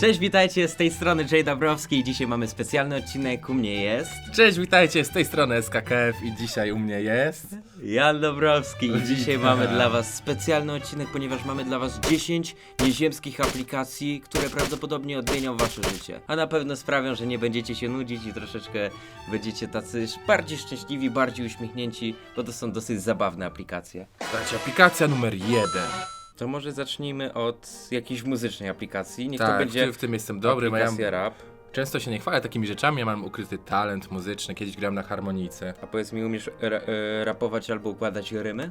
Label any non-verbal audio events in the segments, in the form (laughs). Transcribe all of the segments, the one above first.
Cześć, witajcie, z tej strony Jay Dabrowski i dzisiaj mamy specjalny odcinek, u mnie jest Cześć, witajcie, z tej strony SKKF i dzisiaj u mnie jest... Jan Dabrowski i dzisiaj mamy dla was specjalny odcinek, ponieważ mamy dla was 10 nieziemskich aplikacji, które prawdopodobnie odmienią wasze życie, a na pewno sprawią, że nie będziecie się nudzić i troszeczkę będziecie tacy bardziej szczęśliwi, bardziej uśmiechnięci, bo to są dosyć zabawne aplikacje. Słuchajcie, aplikacja numer jeden. To może zacznijmy od jakiejś muzycznej aplikacji, niech to Tak, będzie w tym jestem dobry, bo ja rap. często się nie chwalę takimi rzeczami, ja mam ukryty talent muzyczny, kiedyś grałem na harmonice. A powiedz mi, umiesz ra e, rapować albo układać rymy?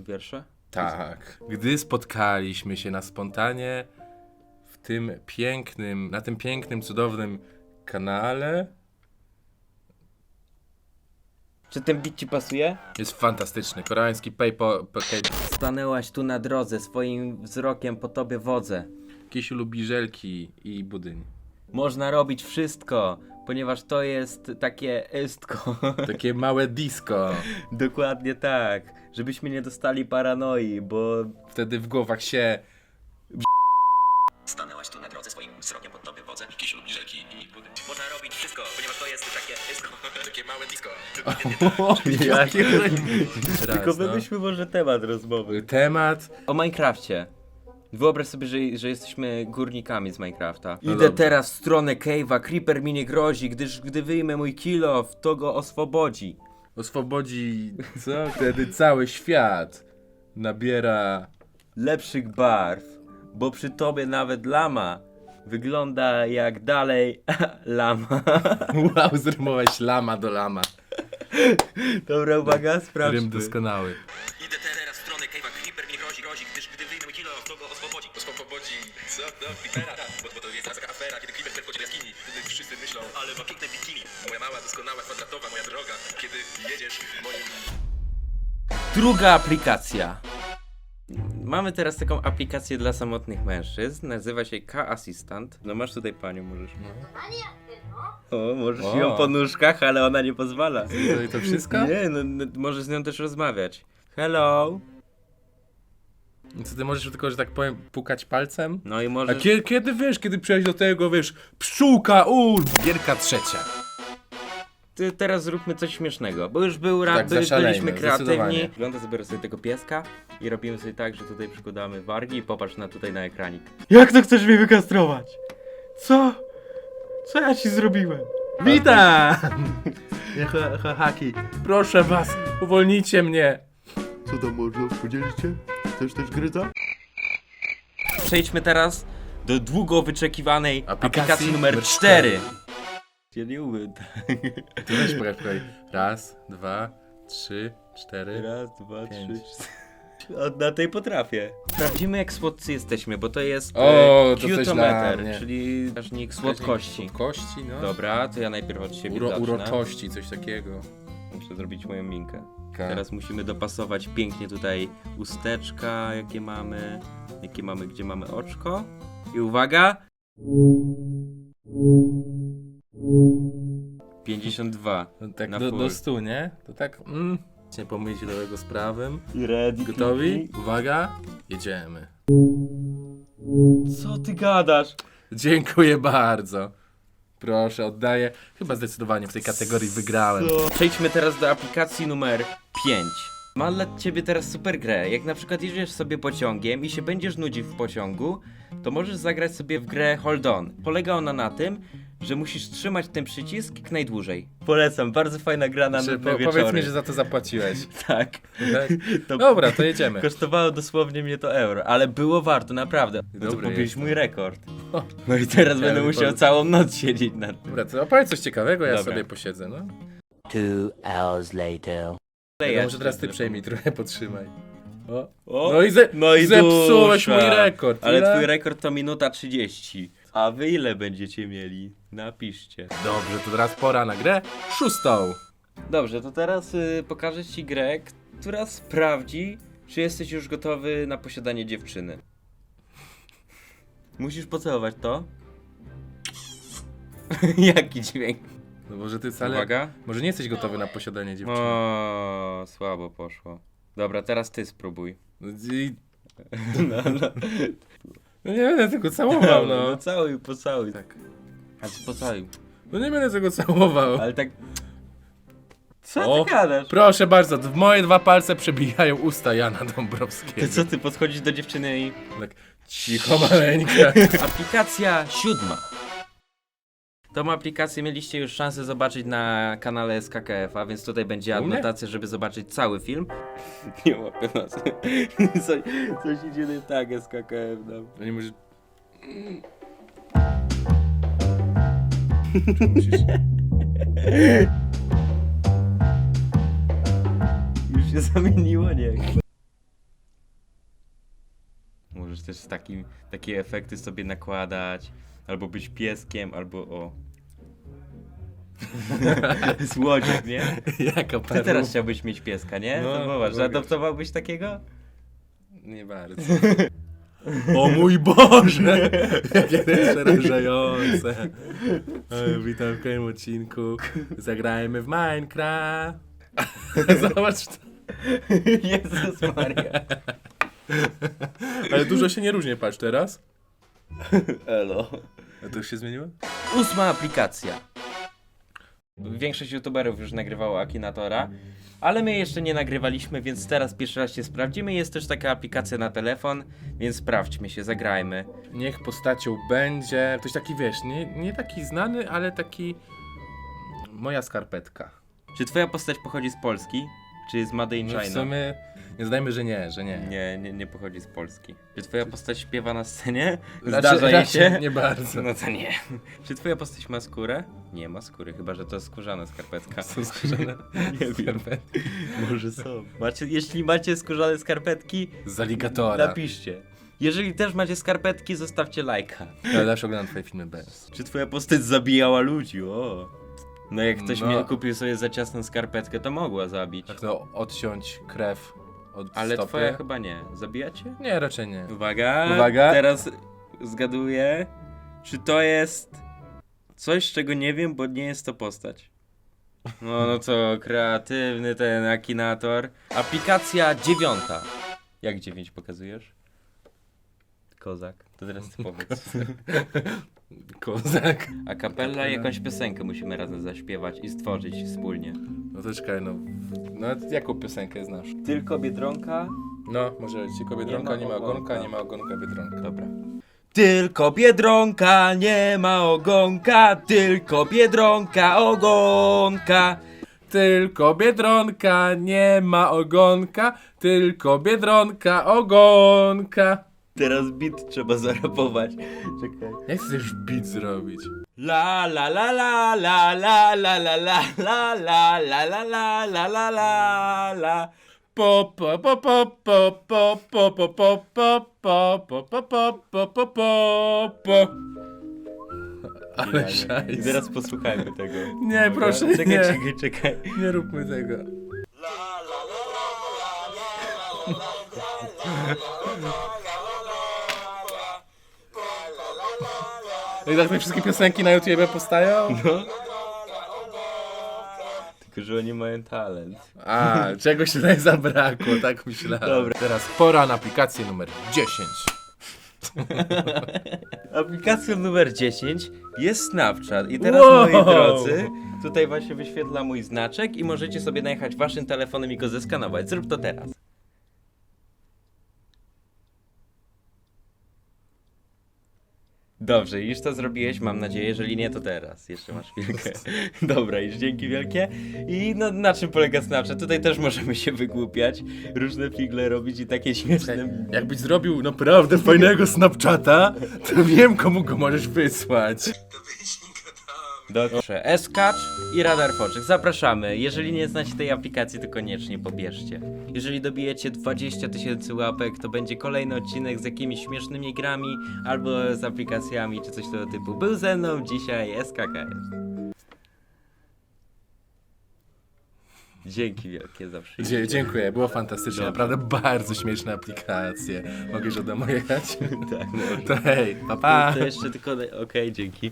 Wiersze? Tak. Gdy spotkaliśmy się na spontanie w tym pięknym, na tym pięknym, cudownym kanale, Czy ten beat ci pasuje? jest fantastyczny, koreański paypo, pay, Stanęłaś tu na drodze, swoim wzrokiem po tobie wodzę. Kisiu lubi żelki i budyń. Można robić wszystko, ponieważ to jest takie estko. (laughs) Takie małe disco. Dokładnie tak. Żebyśmy nie dostali paranoi, bo... Wtedy w głowach się Stanęłaś tu na drodze, swoim wzrokiem po tobie wodzę. Kisiu lubi rzeki i budyń. Można robić wszystko, ponieważ to jest takie estko. (laughs) takie małe disco. Jakie... Raz, Tylko no. wymyślmy może temat rozmowy. Temat. O Minecrafcie. Wyobraź sobie, że, że jesteśmy górnikami z Minecrafta. No Idę dobrze. teraz w stronę Cave'a, Creeper mi nie grozi, gdyż gdy wyjmę mój kill to go oswobodzi. oswobodzi co? Wtedy cały świat nabiera. Lepszych barw, bo przy tobie nawet lama wygląda jak dalej (laughs) lama. Wow, zrymowałeś lama do lama. Dobra, uwaga, Rym sprawdźmy. doskonały. Idę teraz w stronę Cave'a, Creeper mi grozi, grozi, gdyż gdy wyjmę kill to go oswobodzi. Oswobodzi co? No, Creepera, bo, bo to jest taka afera, kiedy Creeper wchodzi do jaskini. Wtedy wszyscy myślą, ale ma piękne bikini. Moja mała, doskonała, kwadratowa, moja droga. Kiedy jedziesz moim... Druga aplikacja. Mamy teraz taką aplikację dla samotnych mężczyzn. Nazywa się K-Assistant. No masz tutaj panią, możesz. O, możesz O. ją po nóżkach, ale ona nie pozwala. To, i to wszystko? Nie, no, no możesz z nią też rozmawiać. Hello. Co ty możesz tylko, że tak powiem, pukać palcem? No i A możesz... kiedy, kiedy wiesz, kiedy przejść do tego, wiesz, pszczółka, u, gierka trzecia. Ty, teraz zróbmy coś śmiesznego, bo już był rap, Tak, zaszalejmy, byliśmy kreatywni. zdecydowanie. Wygląda sobie sobie tego pieska i robimy sobie tak, że tutaj przykładamy wargi i popatrz na tutaj na ekranik. Jak to chcesz mnie wykastrować? Co? Co ja ci zrobiłem? Witam! (laughs) Ha, ha, haki. Proszę was, uwolnijcie mnie. Co tam można? Podzielić się? Chcesz też gryza? Przejdźmy teraz do długo wyczekiwanej aplikacji, Aplikacji numer numer 4. Ja nie (laughs) tak. Ty weź pokaż tutaj. Raz, dwa, trzy, cztery. Raz, dwa, Pięć. trzy, cztery. O, na tej potrafię. Sprawdzimy jak słodcy jesteśmy, bo to jest O, e, to coś dla cutometer, czyli wskaźnik słodkości. Słodkości, no. Dobra, to ja najpierw od siebie Uro, zacznę. uroczości, coś takiego. Muszę zrobić moją minkę. Ka- Teraz musimy dopasować pięknie tutaj usteczka, jakie mamy, jakie mamy, gdzie mamy oczko. I uwaga! 52. No tak na do, full. do stu, nie? To tak, mm, nie pomylić nowego z prawym. I ready. Gotowi? Uwaga, jedziemy. Co ty gadasz? Dziękuję bardzo. Proszę, oddaję. Chyba zdecydowanie w tej kategorii wygrałem. Przejdźmy teraz do aplikacji numer 5. Mam dla ciebie teraz super grę. Jak na przykład jedziesz sobie pociągiem i się będziesz nudził w pociągu, to możesz zagrać sobie w grę Hold On. Polega ona na tym, że musisz trzymać ten przycisk jak najdłużej. Polecam, bardzo fajna gra na Czy, nudne po, wieczory. powiedz mi, że za to zapłaciłeś. (laughs) Tak. Tak? (laughs) To Dobra, to jedziemy. Kosztowało dosłownie mnie to euro, ale było warto, naprawdę. No to Dobry pobiłeś jestem. mój rekord. No i teraz będę Ja musiał całą noc siedzieć na tym. Dobra, to opowiedz coś ciekawego, ja Dobra. sobie posiedzę, no. Two hours later. Ja może teraz ty przejmij trochę, potrzymaj. O. O, No i, ze, no i zepsułeś dusza. mój rekord. Ale Ile? twój rekord to minuta 30. A wy ile będziecie mieli? Napiszcie. Dobrze, to teraz pora na grę szóstą. Dobrze, to teraz y, pokażę ci grę, która sprawdzi, czy jesteś już gotowy na posiadanie dziewczyny. Musisz pocałować to. (laughs) Jaki dźwięk? No może ty wcale... Uwaga. Może nie jesteś gotowy na posiadanie dziewczyny. O, słabo poszło. Dobra, teraz ty spróbuj. I (laughs) No, no. No nie będę tego całował, No (laughs) no. całuj, pocałuj. Tak. A co pocałuj? No nie będę tego całował. Ale tak... Co O, ty gadasz? Proszę bardzo, w moje dwa palce przebijają usta Jana Dąbrowskiego. To co ty podchodzisz do dziewczyny i... Tak cicho maleńka. Aplikacja siódma. Tą aplikację mieliście już szansę zobaczyć na kanale SKKF, a więc tutaj będzie U mnie? adnotacja, żeby zobaczyć cały film. (laughs) Nie łapę nas. (laughs) Coś, coś idzie nie tak SKKF nam. No nie (laughs) musisz... Już się zamieniło, nie? Też takim, takie efekty sobie nakładać, albo być pieskiem, albo o. (laughs) Słodziek, nie? Jaka Ty perła. teraz chciałbyś mieć pieska, nie? No, to popatrz, mogę. zaadoptowałbyś takiego? Nie bardzo. O mój Boże! (laughs) Jakie to jest przerażające. E, Witam w kolejnym odcinku. Zagrajmy w Minecraft. (laughs) Zobacz to. Jezus Maria. Ale dużo się nie różni, patrz teraz. Elo. A to już się zmieniło? Ósma aplikacja. Większość youtuberów już nagrywało Akinatora, ale my jeszcze nie nagrywaliśmy, więc teraz pierwszy raz się sprawdzimy. Jest też taka aplikacja na telefon, więc sprawdźmy się, zagrajmy. Niech postacią będzie. Ktoś taki wiesz, nie, nie taki znany, ale taki. Moja skarpetka. Czy twoja postać pochodzi z Polski? Czy jest Made in No w China? sumie. Nie zdajmy, że nie, że nie. Nie, nie, nie pochodzi z Polski. Czy twoja postać śpiewa na scenie? Raczej- Zdarza jej raczej się? Nie bardzo. No to nie. Czy twoja postać ma skórę? Nie ma skóry, chyba że to skórzana skarpetka. Są skórzane (laughs) Nie wiem. skarpetki. Może są. Macie, jeśli macie skórzane skarpetki, Z aligatora. napiszcie. Jeżeli też macie skarpetki, zostawcie lajka. Ja zawsze oglądam twoje filmy bez. Czy twoja postać zabijała ludzi? O. No jak ktoś No. mnie kupił sobie za ciasną skarpetkę, to mogła zabić. Tak to odciąć krew od Ale stopy. twoja chyba nie. Zabijacie? Nie, raczej nie. Uwaga. Uwaga. Teraz zgaduję. Czy to jest coś, czego nie wiem, bo nie jest to postać. No, no to kreatywny ten akinator. Aplikacja dziewiąta. Jak dziewięć pokazujesz? Kozak. To teraz ty powiedz. (laughs) Kozak. A kapella jakąś piosenkę musimy razem zaśpiewać i stworzyć wspólnie. No to czekaj, no. No jaką piosenkę znasz? Tylko Biedronka. No, może ci Biedronka, Nie nie ma ma ogonka, ogonka. nie ma ogonka Biedronka. Dobra. Tylko Biedronka, nie ma ogonka, tylko Biedronka, ogonka. Tylko Biedronka, nie ma ogonka, tylko Biedronka, ogonka. Teraz beat trzeba zarapować. Czekaj. Jak chcesz beat zrobić? La la la la la la la la la la la la la la la la la la Po po po po po po po po po po po po po po po po po po Ale I szajs. teraz posłuchajmy tego. Nie, proszę, Czekaj, nie. czekaj, czekaj. Nie róbmy tego. No i tak te wszystkie piosenki na YouTube powstają? Tylko, że oni mają talent. A, czegoś tutaj zabrakło, tak myślałem. Dobra. Teraz pora na aplikację numer 10. (laughs) Aplikacją numer 10 jest Snapchat. I teraz, Wow! moi drodzy, tutaj właśnie wyświetla mój znaczek i możecie sobie najechać waszym telefonem i go zeskanować. Zrób to teraz. Dobrze, już to zrobiłeś, mam nadzieję, jeżeli nie, to teraz. Jeszcze masz chwilkę. (laughs) Dobra, już dzięki wielkie. I no, na czym polega Snapchat? Tutaj też możemy się wygłupiać, różne figle robić i takie śmieszne Jakbyś zrobił naprawdę fajnego Snapchata, to wiem komu go możesz wysłać. Dobrze, Eskacz i Radar Foczek. Zapraszamy. Jeżeli nie znacie tej aplikacji, to koniecznie pobierzcie. Jeżeli dobijecie 20 tysięcy łapek, to będzie kolejny odcinek z jakimiś śmiesznymi grami albo z aplikacjami czy coś tego typu. Był ze mną dzisiaj SKKS. Dzięki wielkie za przyjście. Dzie- dziękuję, było fantastycznie, naprawdę bardzo śmieszne aplikacje. Mogę już do domu jechać? Tak. To hej, pa pa! To jeszcze tylko... Okej, dzięki.